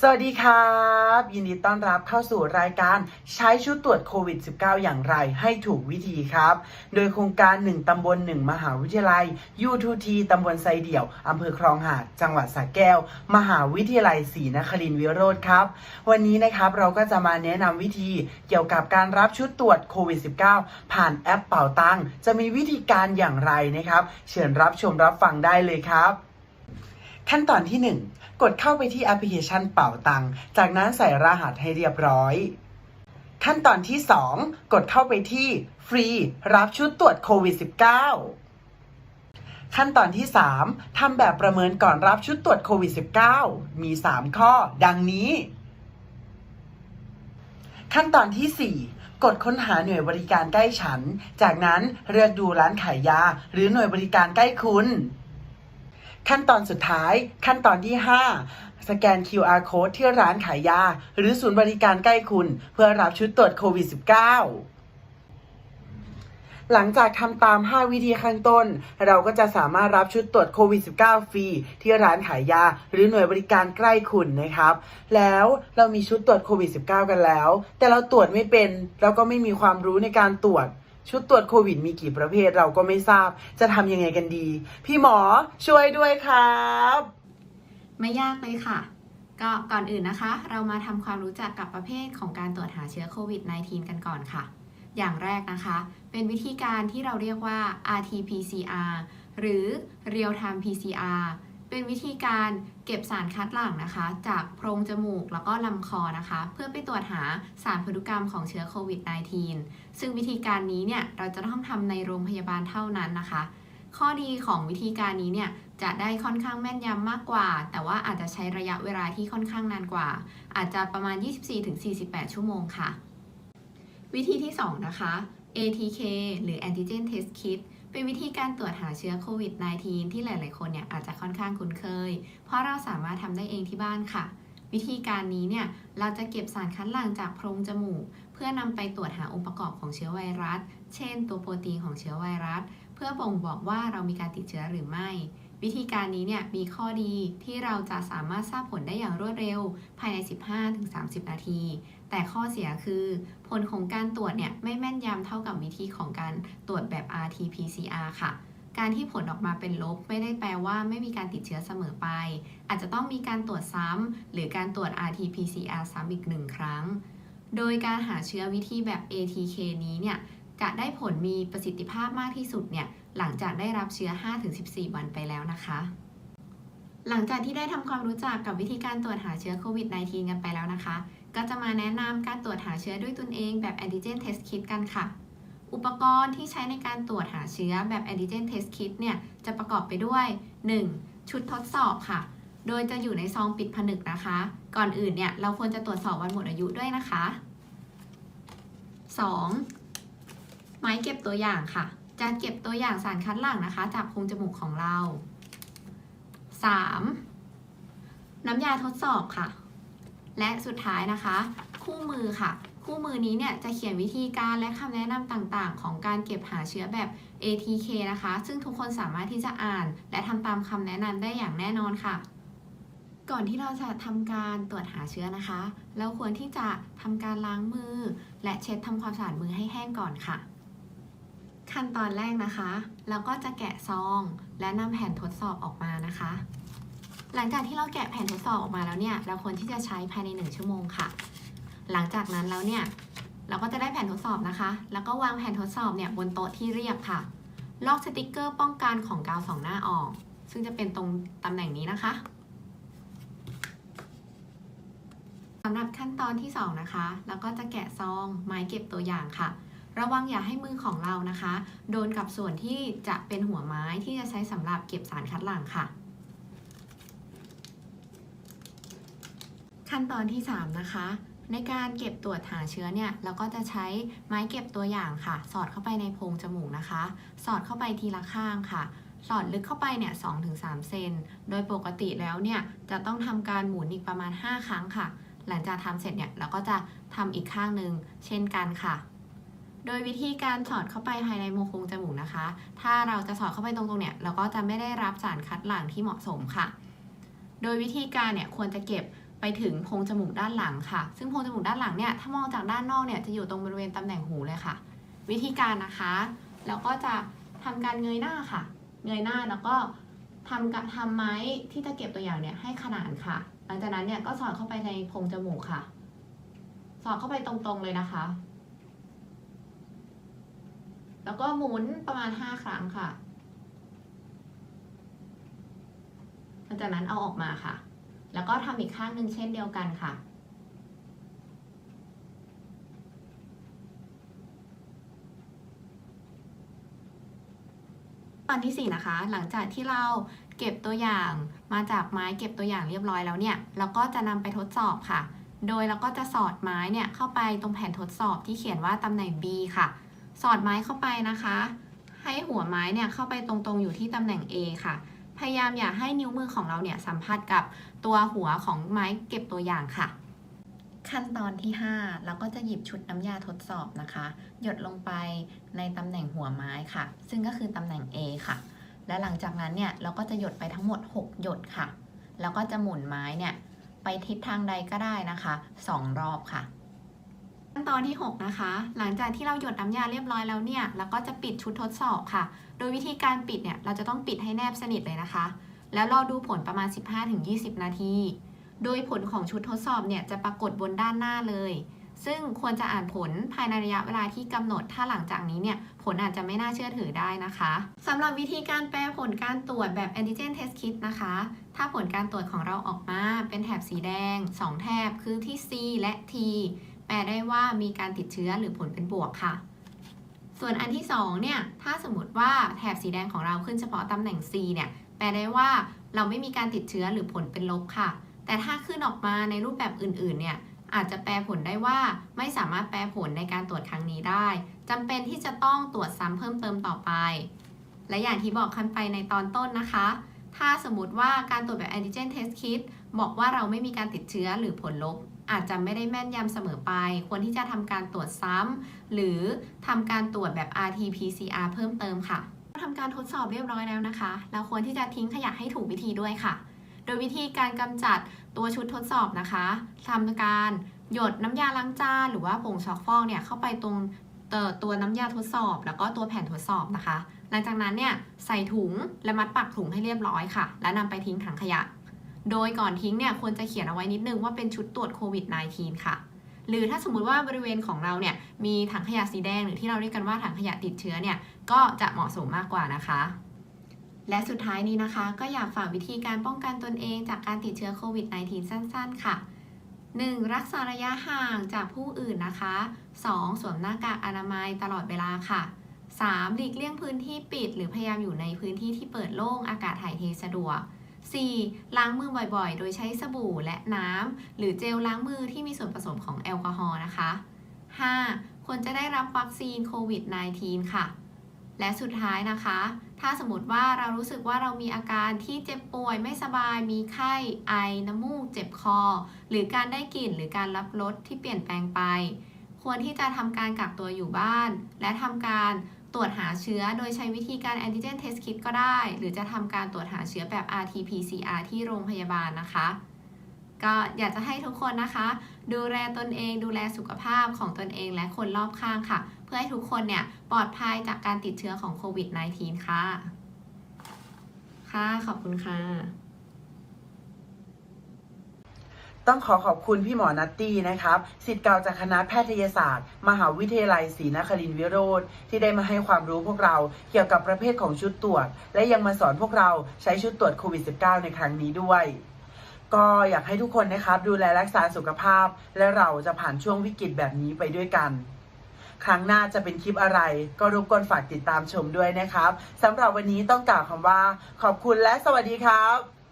สวัสดีครับ ยินดีต้อนรับเข้าสู่รายการใช้ชุดตรวจโควิด -19 อย่างไรให้ถูกวิธีครับ โดยโครงการ 1 ตำบล 1 มหาวิทยาลัย U2T ตำบลไซเดี่ยว อำเภอคลองหาด จังหวัดสระแก้ว มหาวิทยาลัยศรีนครินทร์วิโรธครับ วันนี้นะครับเราก็จะมาแนะนำวิธีเกี่ยวกับการรับชุดตรวจโควิด -19 ผ่านแอปเป่าตังจะมีวิธีการอย่างไรนะครับ เชิญรับชมรับฟังได้เลยครับ ขั้นตอนที่ 1 กดเข้าไปที่แอปพลิเคชันเป่าตัง จากนั้นใส่รหัสให้เรียบร้อย ขั้นตอนที่ 2 กดเข้าไปที่ฟรีรับชุดตรวจโควิด -19 ขั้นตอนที่ 3ทำแบบประเมินก่อนรับชุดตรวจโควิด -19 มี 3 ข้อ ดังนี้ ขั้นตอนที่ 4กดค้นหาหน่วยบริการใกล้ฉัน จากนั้นเลือกดูร้านขายยา หรือหน่วยบริการใกล้คุณ ขั้นตอนสุดท้าย ขั้นตอนที่ 5 สแกน QR code ที่ร้านขายยา หรือศูนย์บริการใกล้คุณ เพื่อรับชุดตรวจโควิด -19 หลังจากทำตาม 5 วิธีข้างต้น เราก็จะสามารถรับชุดตรวจโควิด -19 ฟรี ที่ร้านขายยา หรือหน่วยบริการใกล้คุณนะครับ แล้วเรามีชุดตรวจโควิด -19 กันแล้ว แต่เราตรวจไม่เป็น เราก็ไม่มีความรู้ในการตรวจ ชุดตรวจโควิดมีกี่ประเภทเราก็ไม่ทราบ จะทำยังไงกันดี พี่หมอช่วยด้วยครับ ไม่ยากเลยค่ะ ก็ก่อนอื่นนะคะ เรามาทำความรู้จักกับประเภทของการตรวจหาเชื้อโควิด -19 กันก่อนค่ะ อย่างแรกนะคะ เป็นวิธีการที่เราเรียกว่า RT-PCR หรือ Real Time PCR เป็นวิธีการเก็บสารคัดหลั่งนะคะ จากโพรงจมูกแล้วก็ลำคอนะคะ เพื่อไปตรวจหาสารพันธุกรรมของเชื้อโควิด -19 ซึ่งวิธีการนี้เนี่ยเราจะต้องทำในโรงพยาบาลเท่านั้นนะคะ ข้อดีของวิธีการนี้เนี่ยจะได้ค่อนข้างแม่นยำมากกว่า แต่ว่าอาจจะใช้ระยะเวลาที่ค่อนข้างนานกว่า อาจจะประมาณ 24-48 ชั่วโมงค่ะ วิธีที่ 2 นะคะ ATK หรือ Antigen Test Kit เป็นวิธีการตรวจหาเชื้อโควิด -19 ที่หลาย ๆ คนเนี่ยอาจจะค่อนข้างคุ้นเคย เพราะเราสามารถทำได้เองที่บ้านค่ะ วิธีการนี้เนี่ยเราจะเก็บสารคัดหลั่งจากโพรงจมูก เพื่อนำไปตรวจหาองค์ประกอบของเชื้อไวรัส เช่น ตัวโปรตีนของเชื้อไวรัส เพื่อบ่งบอกว่าเรามีการติดเชื้อหรือไม่ วิธีการนี้เนี่ยมีข้อดีที่เราจะสามารถทราบผลได้อย่างรวดเร็ว ภายใน 15-30 นาที แต่ข้อเสียคือ ผลของการตรวจเนี่ยไม่แม่นยำเท่ากับวิธีของการตรวจแบบ RT-PCR ค่ะ การที่ผลออกมาเป็นลบไม่ได้แปลว่าไม่มีการติดเชื้อเสมอไป อาจจะต้องมีการตรวจซ้ำหรือการตรวจ RT-PCR ซ้ำอีกหนึ่งครั้ง โดยการหาเชื้อวิธีแบบ ATK นี้เนี่ยจะได้ผลมีประสิทธิภาพมากที่สุดเนี่ย หลังจากได้รับเชื้อ 5-14 วันไปแล้วนะคะ หลังจากที่ได้ทำความรู้จักกับวิธีการตรวจหาเชื้อโควิด -19 กันไปแล้วนะคะ ก็จะมาแนะนำการตรวจหาเชื้อด้วยตนเองแบบ antigen test kit กันค่ะ อุปกรณ์ที่ใช้ในการตรวจหาเชื้อแบบ antigen test kit เนี่ยจะประกอบไปด้วย 1. ชุดทดสอบค่ะ โดยจะอยู่ในซองปิดผนึกนะคะ ก่อนอื่นเนี่ยเราควรจะตรวจสอบวันหมดอายุด้วยนะคะ 2. ไม้เก็บตัวอย่างค่ะ จะเก็บตัวอย่างสารคัดหลั่งนะคะ จากโพรงจมูกของเรา 3. น้ำยาทดสอบค่ะ และสุดท้ายนะคะ คู่มือค่ะ คู่มือนี้เนี่ยจะเขียนวิธีการและคำแนะนำต่างๆ ของการเก็บหาเชื้อแบบ ATK นะคะ ซึ่งทุกคนสามารถที่จะอ่าน และทำตามคำแนะนำได้อย่างแน่นอนค่ะก่อนที่เราจะทำการตรวจหาเชื้อนะคะ เราควรที่จะทำการล้างมือ และเช็ดทำความสะอาดมือให้แห้งก่อนค่ะ ขั้นตอนแรกนะคะ เราก็จะแกะซองและนำแผ่นทดสอบออกมานะคะ หลังจากที่เราแกะแผ่นทดสอบออกมาแล้วเนี่ย เราควรที่จะใช้ภายใน 1 ชั่วโมงค่ะ หลังจากนั้นแล้วเนี่ย เราก็จะได้แผ่นทดสอบนะคะ แล้วก็วางแผ่นทดสอบเนี่ยบนโต๊ะที่เรียบค่ะ ลอกสติกเกอร์ป้องกันของกาวสองหน้าออก ซึ่งจะเป็นตรงตำแหน่งนี้นะคะสำหรับขั้นตอนที่ 2 นะคะ เราก็จะแกะซองไม้เก็บตัวอย่างค่ะ ระวังอย่าให้มือของเรานะคะ โดนกับส่วนที่จะเป็นหัวไม้ที่จะใช้สำหรับเก็บสารคัดหลั่งค่ะ ขั้นตอนที่ 3 นะคะ ในการเก็บตรวจหาเชื้อเนี่ยเราก็จะใช้ไม้เก็บตัวอย่างค่ะ สอดเข้าไปในโพรงจมูกนะคะ สอดเข้าไปทีละข้างค่ะสอดลึกเข้าไปเนี่ย 2-3 เซน โดยปกติแล้วเนี่ย จะต้องทำการหมุนอีกประมาณ 5 ครั้งค่ะ หลังจากทำเสร็จเนี่ย เราก็จะทำอีกข้างหนึ่งเช่นกันค่ะ โดยวิธีการสอดเข้าไปภายในโพรงจมูกนะคะ ถ้าเราจะสอดเข้าไปตรงๆเนี่ยเราก็จะไม่ได้รับสารคัดหลั่งที่เหมาะสมค่ะ โดยวิธีการเนี่ยควรจะเก็บไปถึงโพรงจมูกด้านหลังค่ะ ซึ่งโพรงจมูกด้านหลังเนี่ยถ้ามองจากด้านนอกเนี่ยจะอยู่ตรงบริเวณตำแหน่งหูเลยค่ะ วิธีการนะคะแล้วก็จะทำการเงยหน้าค่ะ เงยหน้าแล้วก็ทำกะทำไม้ที่จะเก็บตัวอย่างเนี่ยให้ขนานค่ะ หลังจากนั้นเนี่ยก็สอดเข้าไปในโพรงจมูกค่ะ สอดเข้าไปตรงๆเลยนะคะ แล้วก็หมุนประมาณ 5 ครั้งค่ะ หลังจากนั้นเอาออกมาค่ะ แล้วก็ทำอีกข้างหนึ่งเช่นเดียวกันค่ะตอนที่4นะคะ หลังจากที่เราเก็บตัวอย่างมาจากไม้เก็บตัวอย่างเรียบร้อยแล้วเนี่ย เราก็จะนำไปทดสอบค่ะ โดยเราก็จะสอดไม้เนี่ยเข้าไปตรงแผ่นทดสอบที่เขียนว่าตำแหน่ง B ค่ะ สอดไม้เข้าไปนะคะ ให้หัวไม้เนี่ยเข้าไปตรงๆอยู่ที่ตำแหน่ง A ค่ะ พยายามอย่าให้นิ้วมือของเราเนี่ยสัมผัสกับตัวหัวของไม้เก็บตัวอย่างค่ะ ขั้นตอนที่ 5 เราก็จะหยิบชุดน้ำยาทดสอบนะคะ หยดลงไปในตำแหน่งหัวไม้ค่ะ ซึ่งก็คือตำแหน่ง A ค่ะ และหลังจากนั้นเนี่ยเราก็จะหยดไปทั้งหมด 6 หยดค่ะ แล้วก็จะหมุนไม้เนี่ยไปทิศทางใดก็ได้นะคะ 2 รอบค่ะ ขั้นตอนที่ 6 นะคะ หลังจากที่เราหยดน้ำยาเรียบร้อยแล้วเนี่ยเราก็จะปิดชุดทดสอบค่ะ โดยวิธีการปิดเนี่ยเราจะต้องปิดให้แนบสนิทเลยนะคะ แล้วรอดูผลประมาณ 15-20 นาที โดยผลของชุดทดสอบเนี่ยจะปรากฏบนด้านหน้าเลย ซึ่งควรจะอ่านผลภายในระยะเวลาที่กำหนด ถ้าหลังจากนี้เนี่ยผลอาจจะไม่น่าเชื่อถือได้นะคะสำหรับวิธีการแปลผลการตรวจแบบ antigen test kit นะคะ ถ้าผลการตรวจของเราออกมาเป็นแถบสีแดง 2 แถบคือที่ C และ T ลได้ว่ามีการติดเชื้อหรือผลเป็นบวกค่ะ ส่วนอันที่2เนี่ย ถ้าสมมติว่าแถบสีแดงของเราขึ้นเฉพาะตำแหน่ง C เนี่ย แปลได้ว่าเราไม่มีการติดเชื้อหรือผลเป็นลบค่ะ แต่ถ้าขึ้นออกมาในรูปแบบอื่น ๆ เนี่ย อาจจะแปลผลได้ว่าไม่สามารถแปลผลในการตรวจครั้งนี้ได้จำเป็นที่จะต้องตรวจซ้ำเพิ่มเติมต่อไป และอย่างที่บอกคันไปในตอนต้นนะคะ ถ้าสมมติว่าการตรวจแบบ antigen test kit บอกว่าเราไม่มีการติดเชื้อหรือผลลบ อาจจะไม่ได้แม่นยำเสมอไป ควรที่จะทำการตรวจซ้ำหรือทำการตรวจแบบ RT-PCR เพิ่มเติมค่ะทำการทดสอบเรียบร้อยแล้วนะคะ เราควรที่จะทิ้งขยะให้ถูกวิธีด้วยค่ะ โดยวิธีการกำจัดตัวชุดทดสอบนะคะทำการหยดน้ำยาล้างจานหรือว่าผงช็อกฟอกเนี่ยเข้าไปตรงตัวน้ำยาทดสอบ แล้วก็ตัวแผ่นทดสอบนะคะ หลังจากนั้นเนี่ยใส่ถุงและมัดปากถุงให้เรียบร้อยค่ะ และนำไปทิ้งถังขยะ โดยก่อนทิ้งเนี่ยควรจะเขียนเอาไว้นิดนึงว่าเป็นชุดตรวจโควิด -19 ค่ะ หรือถ้าสมมุติว่าบริเวณของเราเนี่ยมีถังขยะสีแดงหรือที่เราเรียกกันว่าถังขยะติดเชื้อเนี่ยก็จะเหมาะสมมากกว่านะคะ และสุดท้ายนี้นะคะ ก็อยากฝากวิธีการป้องกันตนเองจากการติดเชื้อโควิด -19 สั้น ๆ ค่ะ 1. รักษาระยะห่างจากผู้อื่นนะคะ 2. สวมหน้ากากอนามัยตลอดเวลาค่ะ 3. หลีกเลี่ยงพื้นที่ปิด หรือพยายามอยู่ในพื้นที่ที่เปิดโล่งอากาศถ่ายเทสะดวก 4. ล้างมือบ่อยๆ โดยใช้สบู่และน้ำ หรือเจลล้างมือที่มีส่วนผสมของแอลกอฮอล์นะคะ 5. ควรจะได้รับวัคซีนโควิด -19 ค่ะ และสุดท้ายนะคะ ถ้าสมมติว่าเรารู้สึกว่าเรามีอาการที่เจ็บป่วยไม่สบาย มีไข้ ไอ น้ำมูก เจ็บคอ หรือการได้กลิ่น หรือการรับรสที่เปลี่ยนแปลงไป ควรที่จะทำการกักตัวอยู่บ้าน และทำการ ตรวจหาเชื้อโดยใช้วิธีการ antigen test kit ก็ได้ หรือจะทำการตรวจหาเชื้อแบบ RT-PCR ที่โรงพยาบาลนะคะ ก็อยากจะให้ทุกคนนะคะ ดูแลตนเองดูแลสุขภาพของตนเองและคนรอบข้างค่ะ เพื่อให้ทุกคนเนี่ยปลอดภัยจากการติดเชื้อของโควิด -19 ค่ะ ค่ะ ขอบคุณค่ะ ต้องขอขอบคุณพี่หมอนัตตี้นะครับสิทธิ์เก่าจากคณะแพทยศาสตร์ มหาวิทยาลัยศรีนครินทรวิโรธที่ได้มาให้ความรู้พวกเราเกี่ยวกับประเภทของชุดตรวจ และยังมาสอนพวกเราใช้ชุดตรวจโควิด -19 ในครั้งนี้ด้วย ก็อยากให้ทุกคนนะครับ ดูแลรักษาสุขภาพ และเราจะผ่านช่วงวิกฤตแบบนี้ไปด้วยกัน ครั้งหน้าจะเป็นคลิปอะไร ก็รบกวนฝากติดตามชมด้วยนะครับสำหรับวันนี้ต้องกล่าวคำว่า ขอบคุณและสวัสดีครับ